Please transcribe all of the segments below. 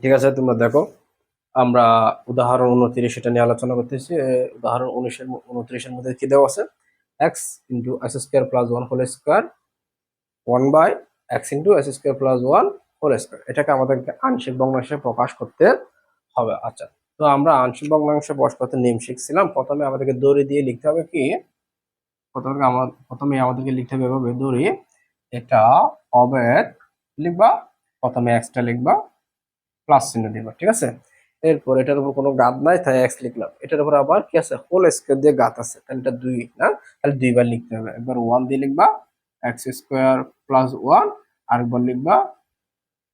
ঠিক আছে, তোমরা দেখো, আমরা উদাহরণ উনত্রিশ এটা নিয়ে আলোচনা করতেছি। উদাহরণ উনিশের উনত্রিশের মধ্যে কি দেওয়া আছে? X into x square plus one whole square one by x into x square plus one whole square এটাকে আমাদেরকে আংশিক ভগ্নাংশে প্রকাশ করতে হবে। আচ্ছা তো আমরা আংশিক ভগ্নাংশে প্রকাশ করতে নিয়ম শিখছিলাম প্রথমে আমাদেরকে দড়ি দিয়ে লিখতে হবে কি? প্রথমে আমার প্রথমে আমাদেরকে লিখতে হবে এভাবে দড়ি। এটা অবেদ, লিখবা। প্রথমে এক্সটা লিখবা প্লাস চিহ্ন দিবা, ঠিক আছে? এরপর এটার উপর কোনো গাত নাই, তাই এক্স লিখলাম। এটার উপর আবার কি আছে? হোল স্কোয়ার দিয়ে গাত আছে। তাহলে এটা দুই, না? তাহলে দুইবার লিখতে হবে। একবার ওয়ান দিয়ে লিখবা এক্স স্কোয়ার প্লাস ওয়ান আরেকবার লিখবা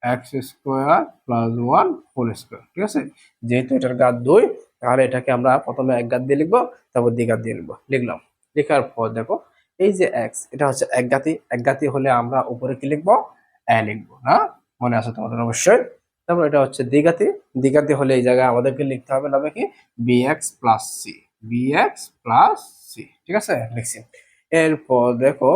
x square plus one whole square ঠিক আছে? যেহেতু এটার গাত দুই, তাহলে এটাকে আমরা প্রথমে এক গাত দিয়ে লিখব, তারপর দ্বি গাত দিয়ে লিখব। লিখলাম। লেখার পর দেখো, এই যে এক্স এটা হচ্ছে এক গাতি। এক গাতি হলে আমরা উপরে কি লিখব? এ লিখব, না? মনে আছে তোমাদের অবশ্যই। তারপর এটা হচ্ছে দ্বিঘাতি দ্বিঘাতি হলে এই জায়গায় আমাদেরকে লিখতে হবে হবে কি? B x plus c b x plus c ঠিক আছে? লিখছি। এরপর দেখো,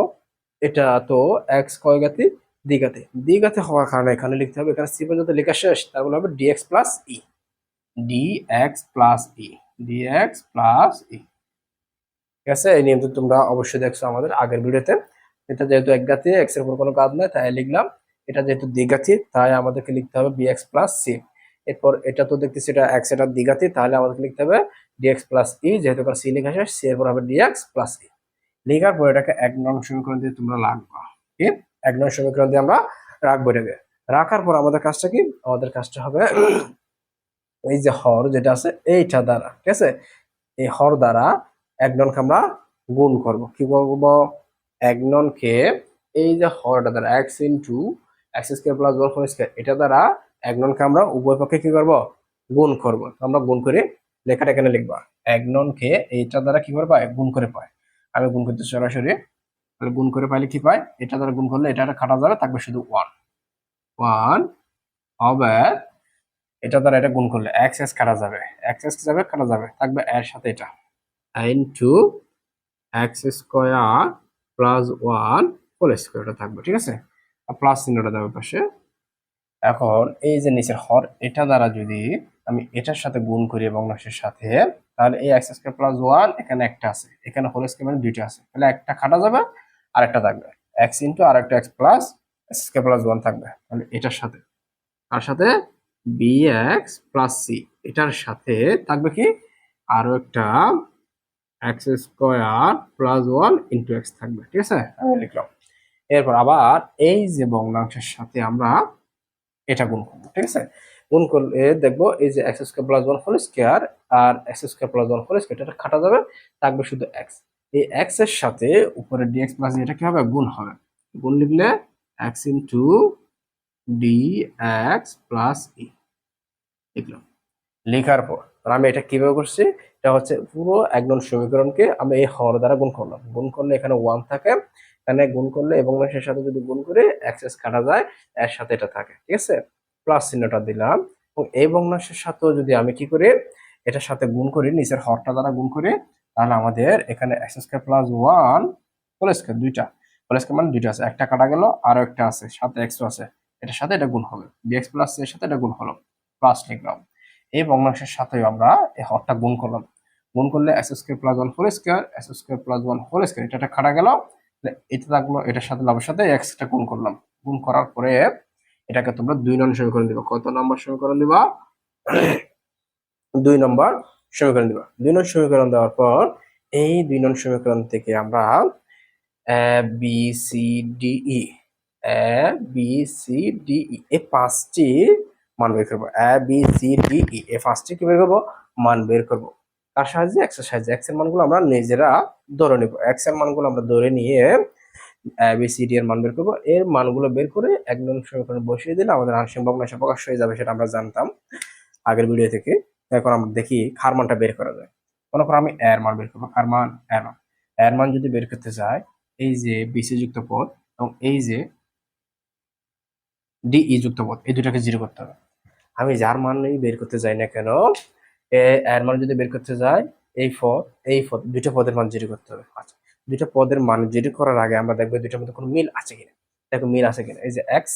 এটা তো এক্স কয় গাতি? দ্বিঘাতি দ্বিঘাতি হওয়ার কারণে এখানে লিখতে হবে, এখানে সি পর্যন্ত লেখা শেষ তারপর হবে d x plus e d x plus e d x plus e ঠিক আছে? এই নিয়মটা তোমরা অবশ্যই দেখছ আমাদের আগের ভিডিওতে। এটা যেহেতু এক গাতে এক্সের উপর কোনো কাজ নাই, তাই লিখলাম। এটা যেহেতু দ্বিঘাতি তাই আমাদেরকে লিখতে হবে বিএক্স প্লাস সি এরপর এটা তো দেখতেছি এটা এক্স এটা দ্বিঘাতি তাহলে আমাদেরকে লিখতে হবে ডিএক্স প্লাস ই যেহেতু এখানে সি লেখা শেষ সি এরপর হবে ডিএক্স প্লাস ই লেখার পর এটাকে এক নং সমীকরণ দিয়ে তোমরা লাগবা কি এক নং সমীকরণ দিয়ে আমরা রাখব এটাকে। রাখার পর আমাদের কাজটা কি? আমাদের কাজটা হবে এই যে হর যেটা আছে, এইটা দ্বারা, ঠিক আছে? এই হর দ্বারা এক ননকে আমরা গুণ করব। কি করব এক ননকে এই যে হরটা দ্বারা x into x square plus one whole square এটা দ্বারা এক ননকে আমরা উভয় পক্ষে কি করব? গুণ করব। আমরা গুণ করে লেখাটা এখানে লিখবা। এক ননকে এইটা দ্বারা কি করে পায়? গুণ করে পায়। আমি গুণ করতে সরাসরি, তাহলে গুণ করে পাইলে কি পায়? এটা দ্বারা গুণ করলে এটা কাটা যাবে থাকবে শুধু ওয়ান ওয়ান হবে, এটা দ্বারা এটা গুণ করলে এক্স এক্স কাটা যাবে। এক্স এক্স যাবে? কাটা যাবে। থাকবে এর সাথে এটা। Into x square plus one whole স্কোয়ারটা থাকবে, ঠিক আছে? প্লাস চিহ্নটা দেবে পাশে। এখন এই যে নিচের হর, এটা দ্বারা যদি আমি এটার সাথে গুণ করি এবং নশের সাথে, তাহলে এই এক্স স্কোয়ার প্লাস ওয়ান এখানে একটা আছে। এখানে হোল স্কোয়ার মানে দুইটা আছে। তাহলে একটা কাটা যাবে আর একটা থাকবে। এক্স ইন্টু আর একটা x plus x square plus one থাকবে। তাহলে এটার সাথে। তার সাথে বি এক্স প্লাস সি এটার সাথে থাকবে কি? আরও একটা x square plus one into x থাকবে। ঠিক আছে? আমি লিখলাম। এরপর আবার এই যে ভগ্নাংশের সাথে আমরা এটা গুণ করব, ঠিক আছে? গুণ করলে দেখব এই যে x square plus one whole square আর x square plus one whole square এটা কাটা যাবে, থাকবে শুধু এক্স এই এক্সের সাথে উপরে ডিএক্স প্লাস এটা কি হবে? গুণ হবে। গুণ লিখলে x into d x plus e লিখলাম। লেখার পর আমি এটা কীভাবে করছি? এটা হচ্ছে পুরো একদম সমীকরণকে আমরা এই হর দ্বারা গুণ করলাম। গুণ করলে এখানে ওয়ান থাকে। এখানে গুণ করলে এবং এর সাথে যদি গুণ করে এক্সেস কাটা যায়, এর সাথে এটা থাকে, ঠিক আছে? প্লাস চিহ্নটা দিলাম এবং এই ভগ্নাংশের সাথেও যদি আমি কি করি, এটার সাথে গুণ করি, নিচের হরটা দ্বারা গুণ করি, তাহলে আমাদের এখানে x square plus one whole square দুইটা হোল স্কোয়ার মানে দুইটা আছে, একটা কাটা গেল, আরও একটা আছে, সাথে এক্সও আছে, এটার সাথে এটা গুণ হবে বিএক্স প্লাস এর সাথে এটা গুণ হলো প্লাস লিখলাম। এই ভগ্নাংশের সাথেও আমরা এই হরটা গুণ করলাম, গুণ করলে s square plus one whole square s square plus one whole square এটা একটা কাটা গেল এটা থাকল এটার সাথে লাভের সাথে এক্সটা গুণ করলাম। গুণ করার পরে এটাকে তোমরা দুই নম্বর সমীকরণ দিবা। কত নম্বর সমীকরণ দিবা? দুই নম্বর সমীকরণ দিবা। দুই নম্বর সমীকরণ দেওয়ার পর এই দুই নম্বর সমীকরণ থেকে আমরা a b c d e a b c d e এই পাঁচটি মান বের করব। A b c d e এই পাঁচটি কি বের করব? মান বের করব। তার সাহায্যে? এক্সের সাহায্যে। এক্সের মানগুলো আমরা নিজেরা ধরে নিব। এক্সের মানগুলো আমরা ধরে নিয়ে এবিসিডি এর মান বের করব। এর মানগুলো বের করে এক নং সমীকরণে বসিয়ে দিলে আমাদের আংশিক ভগ্নাংশ প্রকাশ হয়ে যাবে সেটা আমরা জানতাম আগের ভিডিও থেকে। এখন আমরা দেখি খার মানটা বের করা যায়। মনে করো আমি এর মান বের করব খার মান এর মান এর মান যদি বের করতে চাই, এই যে বিসি যুক্ত পদ এবং এই যে ডিই যুক্ত পদ, এই দুটাকে জিরো করতে হবে। আমি যার মানই বের করতে যাই না কেন এর মান যদি বের করতে যায় এই পদ এই পদ দুইটা পদের মান জিরো করতে হবে। আচ্ছা দুইটা পদের মান জিরো করার আগে আমরা দেখব দুইটার মধ্যে কোনো মিল আছে কিনা। দেখো মিল আছে কিনা। এই যে এক্স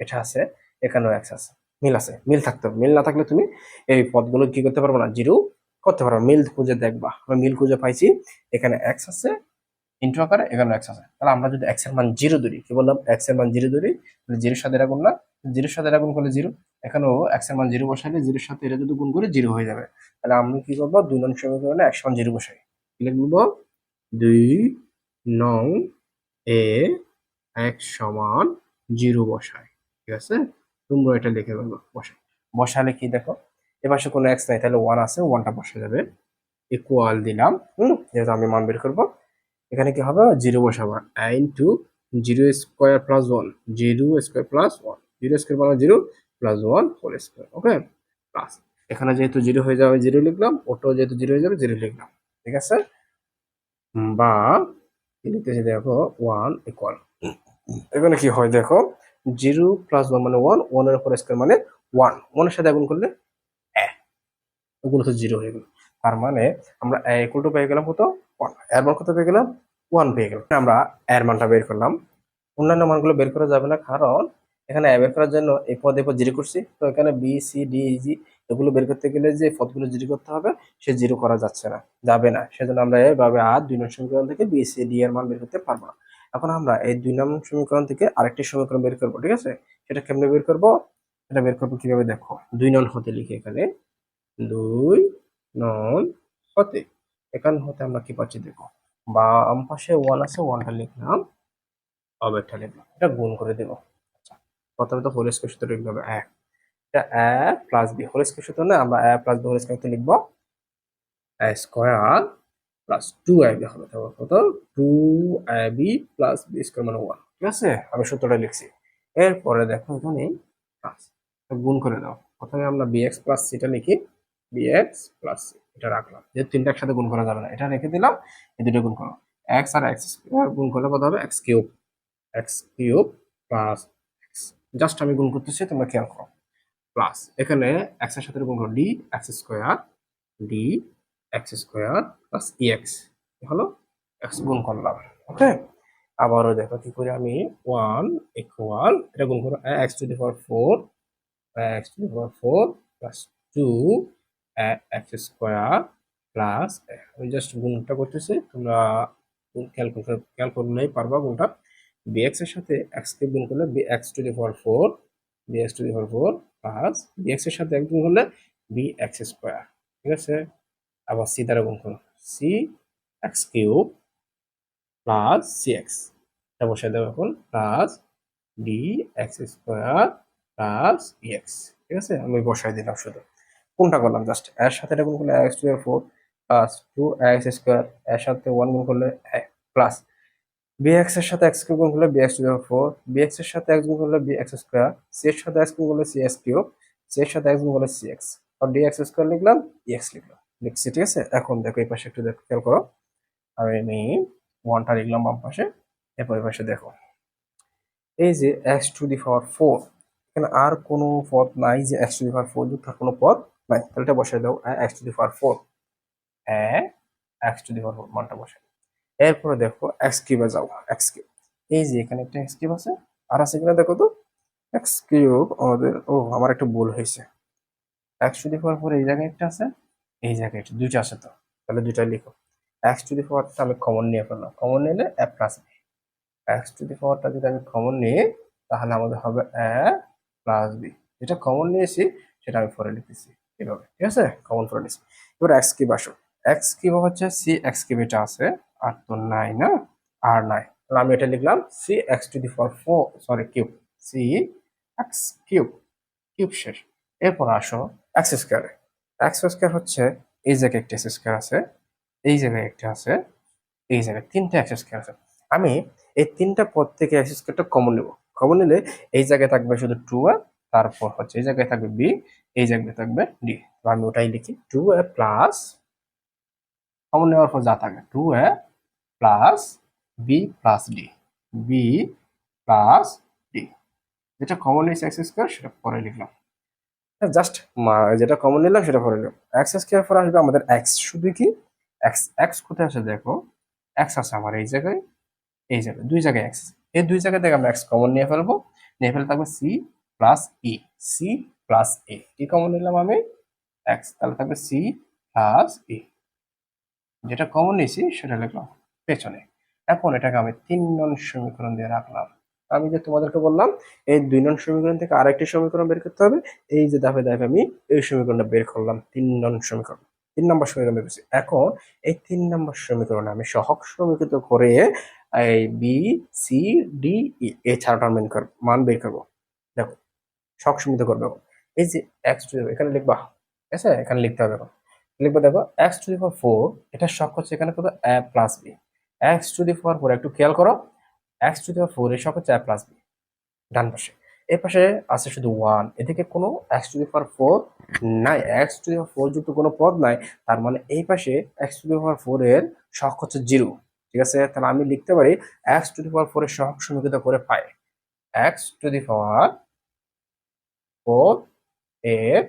এটা আছে, এখানেও এক্স আছে। মিল আছে, মিল থাকতে হবে। মিল না থাকলে তুমি এই পদগুলো কি করতে পারবে না, জিরো করতে পারবে। মিল খুঁজে দেখবা। আমরা মিল খুঁজে পাইছি, এখানে এক্স আছে ইন্টু আকারে এখানে এক্স আছে। তাহলে আমরা যদি এক্সের মান জিরো ধরি, কি বললাম? এক্সের মান জিরো ধরি জিরোর সাথে এটা না জিরোর সাথে এটা গুণ করলে জিরো, এখানেও এক্সের মান জিরো বসাইলে জিরোর সাথে এটা যদি গুণ করে জিরো হয়ে যাবে। তাহলে আমি কি করব? দুই নং সমীকরণে একশো মান জিরো বসাই। লিখব? দুই নং এ এক সমান জিরো বসাই। ঠিক আছে? তোমরা এটা লিখে ফেলব বসাই। বসালে কি দেখো? এ পাশে কোনো এক্স নাই, তাহলে ওয়ান আছে ওয়ানটা বসে যাবে। ইকুয়াল দিলাম, হুম? যেহেতু আমি মান বের করব। এখানে কি হবে? জিরো বসাবো। Two zero square plus one zero square plus one zero square মানে zero plus one whole square okay plus এখানে যেহেতু জিরো হয়ে যাবে জিরো লিখলাম, ওটাও যেহেতু জিরো হয়ে যাবে জিরো লিখলাম, ঠিক আছে? বা লিখতেছি দেখো ওয়ান ইকুয়াল এখানে কি হয় দেখো জিরো প্লাস ওয়ান মানে ওয়ান ওয়ানের উপর স্কোয়ার মানে ওয়ান ওয়ানের সাথে আগুন করলে এ ওগুলো তো জিরো হয়ে গেল, তার মানে আমরা এ ইকুয়াল টু পেয়ে গেলাম কত? ওয়ানের মান কত পেয়ে গেলাম? ওয়ান পেয়ে গেলাম আমরা এর মানটা বের করলাম, অন্যান্য মানগুলো বের করা যাবে না, কারণ এখানে বের করার জন্য এই পদ এই পদ জিরো করছি। তো এখানে বি সি ডি জি এগুলো বের করতে গেলে যে পদগুলো জিরো করতে হবে, সে জিরো করা যাচ্ছে না, যাবে না। সেজন্য আমরা এভাবে আর দুই নম্বর সমীকরণ থেকে বি সি ডি এর মান বের করতে পারব না। এখন আমরা এই দুই নম্বর সমীকরণ থেকে আরেকটি সমীকরণ বের করব, ঠিক আছে? সেটা কেমনে বের করব? এটা বের করব কীভাবে দেখো? দুই নন হতে লিখে এখানে। দুই নন হতে। এখান হতে আমরা কি পাচ্ছি দেখো? বাম পাশে ওয়ান আছে ওয়ানটা লিখলাম। অবেরটা লিখলাম। এটা গুণ করে দেব। প্রথমে তো হোল স্কোয়ার সূত্র লিখতে হবে এক। এটা a plus b whole square সূত্র না, আমরা a plus b whole square লিখব। A square plus two a b হবে, তারপর কত two a b plus b square মানে ওয়ান ঠিক আছে? আমি সূত্রটা লিখছি। এরপরে দেখো এখানে গুণ করে দাও। প্রথমে আমরা বিএক্স প্লাস সিটা লিখি বিএক্স প্লাস সি এটা রাখলাম। যে তিনটা একসাথে গুণ করা যাবে না, এটা রেখে দিলাম, এই দুটো গুণ করো। এক্স আর এক্স স্কোয়ার গুণ করলে কত হবে? X cube x cube plus just আমি গুণ করতেছি, তোমরা খেয়াল করো। প্লাস এখানে এক্সের সাথে গুণ করো d x square d x square plus e x হলো? এক্স গুণ করলাম ওকে আবারও দেখো কি করে আমি ওয়ান ইকুয়াল এটা গুণ করো x to the power four x to the power four plus two x square plus আমি জাস্ট গুণটা করতেছি, তোমরা ক্যালকুলেটর ক্যাল করলেই পারবা গুণটা। বিএক্স এর সাথে এক্স কে গুণ করলে x to the power four b x to the power four plus b এক্সের সাথে এক গুণ করলে এক্স স্কোয়ার ঠিক আছে? আবার সি দ্বারা গুণ করো c x cube plus x এটা বসাই দেবো এখন plus x square plus x ঠিক আছে? আমি বসাই দিলাম শুধু। কোনটা করলাম? জাস্ট এর সাথে এটা গুণ করলে এক্স টু এর four plus two x square এর সাথে ওয়ান গুণ করলে প্লাস এক্সের সাথে এক্স কিউব গুণ করলে এক্স টু এর ফোর বি এক্সের সাথে এক্স গুণ করলে এক্স স্কোয়ার সি এর সাথে এক্স গুণ করলে এক্স কিউব সি এর সাথে এক্স গুণ করলে এক্স আর এক্স স্কোয়ার লিখলাম ই লিখলাম। লিখছি ঠিক আছে? এখন দেখো এই পাশে একটু দেখো, খেয়াল করো। আর আমি ওয়ানটা লিখলাম বাম পাশে, এরপর এই পাশে দেখো। এই যে x to the power four এখানে আর কোনো পদ নাই যে x to the power four যুক্ত কোনো পদ নাই। তাহলে এটা বসাই দাও x to the power four x to the power four মানটা বসাই এরপরে দেখো এক্স কিউবে যাও এক্স কিউব। এই যে এখানে একটা এক্স কিউব আছে, আর আছে কিনা দেখো তো? এক্স কিউব আমাদের, ও, আমার একটা ভুল হয়েছে। X to the power four এই জায়গায় একটা আছে, এই জায়গায় একটা, দুইটা আছে তো। তাহলে দুইটা লিখো। এক্স টু দি পাওয়ারটা আমি কমন নিয়ে ফেললাম কমন নিলে a plus b x to the পাওয়ারটা যদি আমি কমন নিই, তাহলে আমাদের হবে এ প্লাস বি যেটা কমন নিয়েছি, সেটা আমি ফোরে লিখেছি এভাবে, ঠিক আছে? কমন ফোরে নিয়েছি এবার এক্স কিউব আসো। এক্স কিউব হচ্ছে সি এক্স কিউব এটা আছে। আর তো নাই না? আর নাই তাহলে আমি এটা লিখলাম c x to the power four sorry cube c x cube cube শেষ। এরপর আসো এক্স স্কোয়ারে এক্স স্কোয়ার হচ্ছে এই জায়গায় একটা এক্স স্কোয়ার আছে, এই জায়গায় একটা আছে, এই জায়গায় তিনটা এক্স স্কোয়ার আছে। আমি এই তিনটা পদ থেকে এক্স স্কোয়ারটা কমন নেব। কমন নিলে এই জায়গায় থাকবে শুধু টু এ তারপর হচ্ছে এই জায়গায় থাকবে বি এই জায়গায় থাকবে ডি তো আমি ওটাই লিখি টু এ প্লাস কমন নেওয়ার পর যা থাকে two a plus b plus d b plus d যেটা কমন নিয়েছে এক্স স্কোয়ার সেটা পরে লিখলাম। জাস্ট যেটা কমন নিলাম, সেটা পরে নিলাম এক্স স্কোয়ার পর আসবে আমাদের এক্স শুধু কি? এক্স এক্স কোথায় আছে দেখো? এক্স আছে আমার এই জায়গায় এই জায়গায়, দুই জায়গায় এক্স এই দুই জায়গা থেকে আমরা এক্স কমন নিয়ে ফেলব। নিয়ে ফেলে থাকবে c plus e c plus a কি কমন নিলাম আমি? এক্স তাহলে থাকবে সি প্লাস ই যেটা কমন নিয়েছি, সেটা লিখলাম। পেছনে। এখন এটাকে আমি তিন নন সমীকরণ দিয়ে রাখলাম। আমি যে তোমাদেরকে বললাম, এই দুই নন সমীকরণ থেকে আরেকটি সমীকরণ বের করতে হবে। এই যে ধাপে ধাপে আমি এই সমীকরণটা বের করলাম, তিন নন সমীকরণ। তিন নম্বর সমীকরণ বের করছি। এখন এই তিন নম্বর সমীকরণে আমি সহগ সমীকৃত করে এই বি সি ডি ই এই চারটার মান মান বের করব। দেখো, সহগ সমীকৃত করবে এই যে এক্স টু এখানে লিখবা, ঠিক আছে? এখানে লিখতে হবে লিখব দেখো এক্স টু দি ফোর এটা শখ হচ্ছে এখানে কত? A plus b x to the power four একটু খেয়াল করো। X to the power four শখ হচ্ছে এ প্লাস বি ডান পাশে। এই পাশে আছে শুধু ওয়ান এদিকে কোনো x to the power four নাই। X to the power four যুক্ত কোনো পদ নাই, তার মানে এই পাশে x to the power four এর শখ হচ্ছে জিরো ঠিক আছে? তাহলে আমি লিখতে পারি x to the power four এর সহগ সমীকৃত করে পাই। X to the power four এর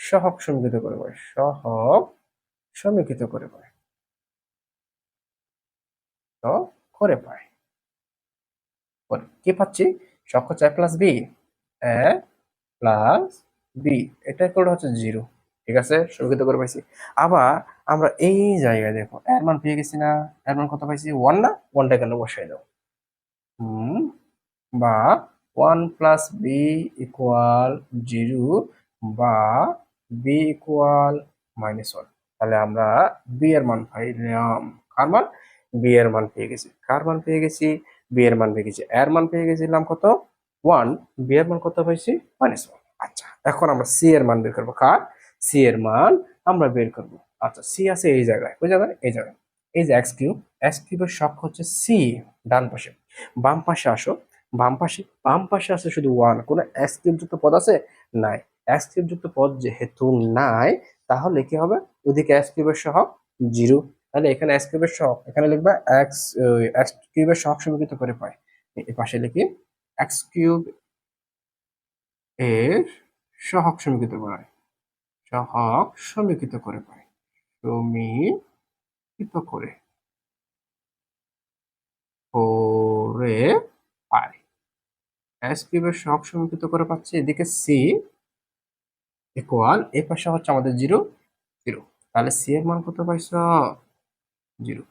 সহগ সমীকৃত করে পাই। সহগ সমীকৃত করে পাই। করে পাই কি পাচ্ছি? সহগ a plus b a plus b এটা করে হচ্ছে জিরো ঠিক আছে? সমীকৃত করে পাইছি। আবার আমরা এই জায়গায় দেখো এর মান পেয়ে গেছি না? এর মান কত পাইছি? ওয়ান না? ওয়ানটা এখানে বসাই দাও হুম? বা one plus b equal zero বা বি ইকুয়াল মাইনাস ওয়ান তাহলে আমরা বি এর মান পাইলাম কার মান? বি এর মান পেয়ে গেছি। কার মান পেয়ে গেছি? বি এর মান পেয়ে গেছি। এর মান পেয়ে গেছিলাম কত? ওয়ান। বি এর মান কত পাইছি? Minus one. আচ্ছা এখন আমরা সি এর মান বের করব। কার? সি এর মান আমরা বের করব। আচ্ছা সি আছে এই জায়গায়। ওই জায়গায় এই জায়গায়। এই যে এক্স কিউব, এক্স কিউবের শখ হচ্ছে সি ডান পাশে। বাম পাশে আসো। বাম পাশে বাম পাশে আছে শুধু ওয়ান। কোনো এক্স কিউব যুক্ত পদ আছে? নাই। এক্স কিউব যুক্ত পদ যেহেতু নাই, তাহলে কি হবে? ওদিকে এক্স কিউবের সহগ জিরো। তাহলে এখানে এক্স কিউবের সহগ এখানে লিখবা এক্স এক্স কিউবের সহগ সমীকৃত করে পাই। এই পাশে লিখি এক্স কিউব এর সহগ সমীকৃত করা সহগ সমীকৃত করে পাই। সমীকৃত করে করে পাই। এস কিউবের সহগ সমীকৃত করে পাচ্ছি, এদিকে সি ইকুয়াল এই পাশে হচ্ছে আমাদের জিরো জিরো তাহলে সি এর মান কত পাইছো? জিরো।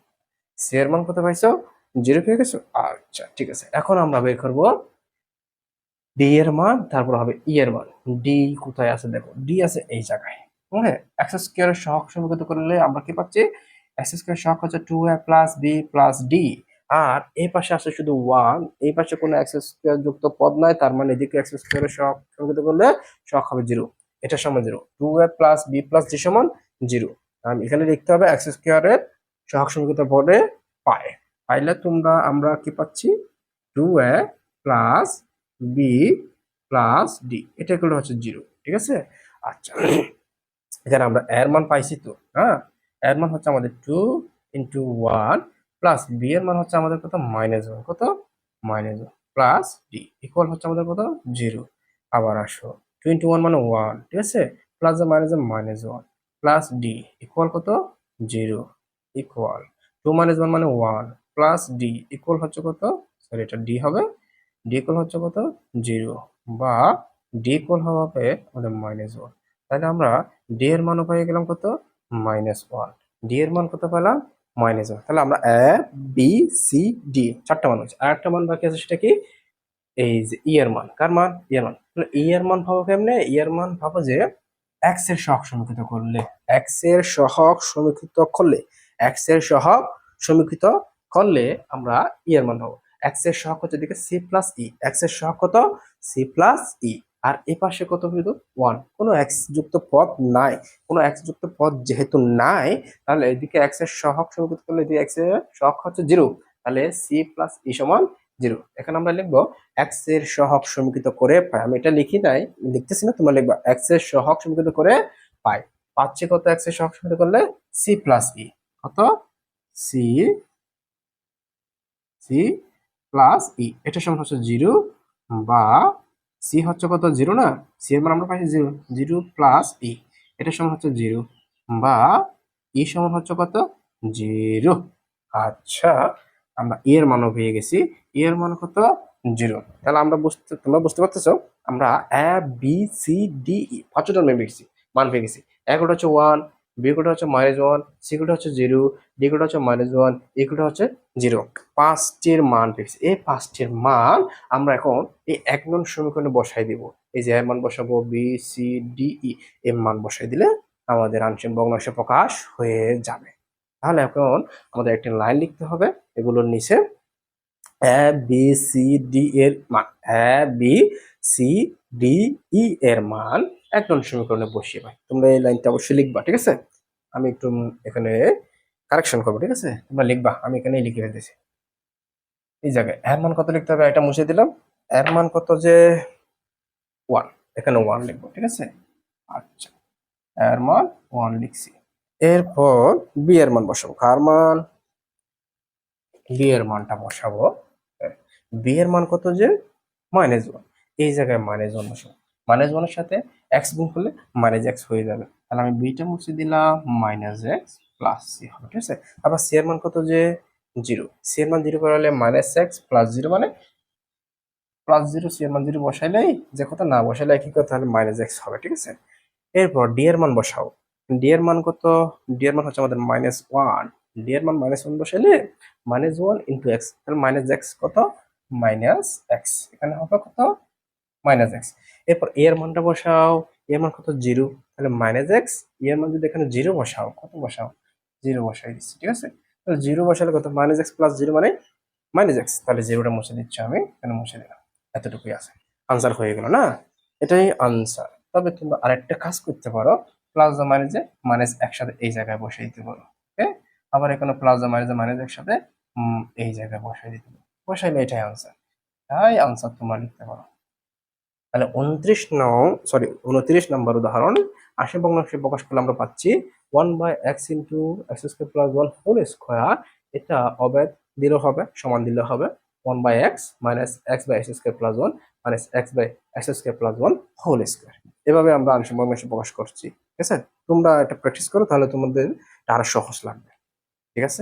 সি এর মান কত পাইছো? জিরো পেয়ে গেছো? আচ্ছা ঠিক আছে। এখন আমরা বের করব ডি এর মান, তারপর হবে ই এর মান। ডি কোথায় আছে দেখো? ডি আছে এই জায়গায়। হ্যাঁ এক্স স্কোয়ারের সহগ সমীকৃত করলে আমরা কি পাচ্ছি? এক্স স্কোয়ার সহগ হচ্ছে two a plus b plus d আর এই পাশে আছে শুধু ওয়ান এই পাশে কোনো এক্স স্কোয়ার যুক্ত পদ নাই, তার মানে এদিকে এক্স স্কোয়ারের সহগ সমীকৃত করলে সহগ হবে জিরো। এটা সমান zero. Two a plus b plus d সমান জিরো। এখানে লিখতে হবে এক্স স্কোয়ারের সহগ সমীকৃত পদে পায়। পাইলে তোমরা, আমরা কি পাচ্ছি? Two a plus b plus d এটা করে হচ্ছে জিরো ঠিক আছে? আচ্ছা এখানে আমরা এর মান পাইছি তো হ্যাঁ? এর মান হচ্ছে আমাদের two into one plus b এর মান হচ্ছে আমাদের কত? মাইনাস ওয়ান কত? Minus one plus d equal হচ্ছে আমাদের কত? জিরো আবার আসো টু ইন্টু ওয়ান মানে ওয়ান ঠিক আছে? Plus minus minus one plus d equal কত? Zero equal two minus one মানে ওয়ান প্লাস ডি ইকুয়াল হচ্ছে কত? সরি এটা ডি হবে। ডি ইকুয়াল হচ্ছে কত? জিরো বা ডি ইকুয়াল হবে আমাদের মাইনাস ওয়ান তাহলে আমরা ডি এর মানও পেয়ে গেলাম কত? মাইনাস ওয়ান ডি এর মান কত পেলাম? মাইনাস ওয়ান তাহলে আমরা এ বি সি ডি চারটা মান হচ্ছে আর একটা মান বাকি আছে সেটা কি? এই যে ই এর মান। কার মান? ই এর মান। তাহলে ই এর মান ভাবো কেমনে? ই এর মান ভাবো যে এক্সের সহগ সমীকৃত করলে। এক্সের সহগ সমীকৃত করলে। এক্সের সহগ সমীকৃত করলে আমরা ই এর মান পাবো। এক্সের সহগ হচ্ছে দিকে সি প্লাস ই এক্সের সহগ কত? সি প্লাস ই আর এ পাশে কত হইল ওয়ান কোনো এক্স যুক্ত পদ নাই। কোনো এক্স যুক্ত পদ যেহেতু নাই, তাহলে এদিকে এক্সের সহগ সমীকৃত করলে এদিকে এক্সের সহগ হচ্ছে জিরো তাহলে সি প্লাস ই সমান জিরো এখানে আমরা লিখব এক্সের সহগ সমীকৃত করে পাই। আমি এটা লিখি নাই, লিখতেছি না, তোমরা লিখবা। এক্সের সহগ সমীকৃত করে পাই। পাচ্ছে কত এক্সের সহগ সমীকৃত করলে? সি প্লাস ই কত সি সি প্লাস ই এটা সমান হচ্ছে জিরো বা সি হচ্ছে কত? জিরো না? সি এর মান আমরা পাইছি জিরো। জিরো প্লাস ই এটা সমান হচ্ছে জিরো বা ই সমান হচ্ছে কত? জিরো। আচ্ছা আমরা ই এর মানও পেয়ে গেছি। এর মান কত? জিরো। তাহলে আমরা বুঝতে, তোমরা বুঝতে পারতেছো? আমরা a b c d e পাঁচটা টার্মে পেয়েছি মান পেয়ে গেছি। এক হচ্ছে ওয়ান বি কোটা হচ্ছে মাইনাস ওয়ান সি কোটা হচ্ছে জিরো ডি কোটা হচ্ছে মাইনাস ওয়ান ই কোটা হচ্ছে জিরো পাঁচটির মান পেয়েছি এই পাঁচটির মান আমরা এখন এই এক নং সমীকরণে বসাই দিব। এই যে মান বসাবো বি সি ডি ই এর মান বসাই দিলে আমাদের আংশিক ভগ্নাংশ প্রকাশ হয়ে যাবে। তাহলে এখন আমাদের একটি লাইন লিখতে হবে। এগুলোর নিচে এ বি সি ডি এর মান। A b c d e এর মান এক নং সমীকরণে বসিয়ে পাই তোমরা এই লাইনটা অবশ্যই লিখবা, ঠিক আছে? আমি একটু এখানে কারেকশন করব, ঠিক আছে? তোমরা লিখবা, আমি এখানে লিখে ফেলতেছি। এই জায়গায় এর মান কত লিখতে হবে? এটা মুছে দিলাম। এর মান কত যে ওয়ান এখানে ওয়ান লিখব, ঠিক আছে? আচ্ছা এর মান ওয়ান লিখছি। এরপর বি এর মান বসাবো। কার মান? বি এর মানটা বসাবো। বি এর মান কত যে? মাইনাস ওয়ান এই জায়গায় মাইনাস ওয়ান বসাবো। মাইনাস ওয়ানের সাথে এক্স গুণ করলে মাইনাস এক্স হয়ে যাবে। তাহলে আমি বিটা মুছে দিলাম মাইনাস এক্স প্লাস সি হবে, ঠিক আছে? আবার সি এর মান কত যে? জিরো সি এর মান জিরো করালে মাইনাস এক্স প্লাস জিরো মানে প্লাস জিরো সি এর মান জিরো বসাইলেই যে কথা না বসাইলে একই কথা তাহলে মাইনাস এক্স হবে, ঠিক আছে? এরপর ডি এর মান বসাও। ডি এর মান কত? ডি এর মান হচ্ছে আমাদের মাইনাস ওয়ান ডি এর মান মাইনাস ওয়ান বসাইলে মাইনাস ওয়ান ইন্টু এক্স তাহলে মাইনাস এক্স কত? মাইনাস এক্স এখানে হবে কত? মাইনাস এক্স এরপর এর মানটা বসাও এর মান কত? জিরো। তাহলে মাইনাস এক্সের মান যদি এখানে জিরো বসাও, কত বসাও? জিরো বসাই দিচ্ছি, ঠিক আছে? তাহলে জিরো বসালে কত? মাইনাস এক্স প্লাস জিরো মানে মাইনাস এক্স তাহলে জিরোটা মুছে দিচ্ছি আমি, এখানে মুছে দিলাম। এতটুকুই আছে। আনসার হয়ে গেল না? এটাই আনসার তবে তোমরা আরেকটা কাজ করতে পারো। প্লাস মাইনাসে মাইনাস একসাথে এই জায়গায় বসে দিতে পারো, ওকে? আবার এখানে প্লাস মাইনাসে মাইনাস একসাথে এই জায়গায় বসাই দিতে পারো। বসাইলে এটাই আনসার তাই আনসার তোমরা লিখতে পারো। তাহলে উনত্রিশ নং সরি উনত্রিশ নম্বর উদাহরণ। আশি ভগ্নাংশে প্রকাশ করলে আমরা পাচ্ছি one by x into x square plus one whole square এটা অবেদ দিলেও হবে, সমান দিলে হবে। One by x minus x by x square plus one minus x by x square plus one whole square এভাবে আমরা আংশিক ভগ্নাংশে প্রকাশ করছি, ঠিক আছে? তোমরা এটা প্র্যাকটিস করো, তাহলে তোমাদের আরও সহজ লাগবে, ঠিক আছে?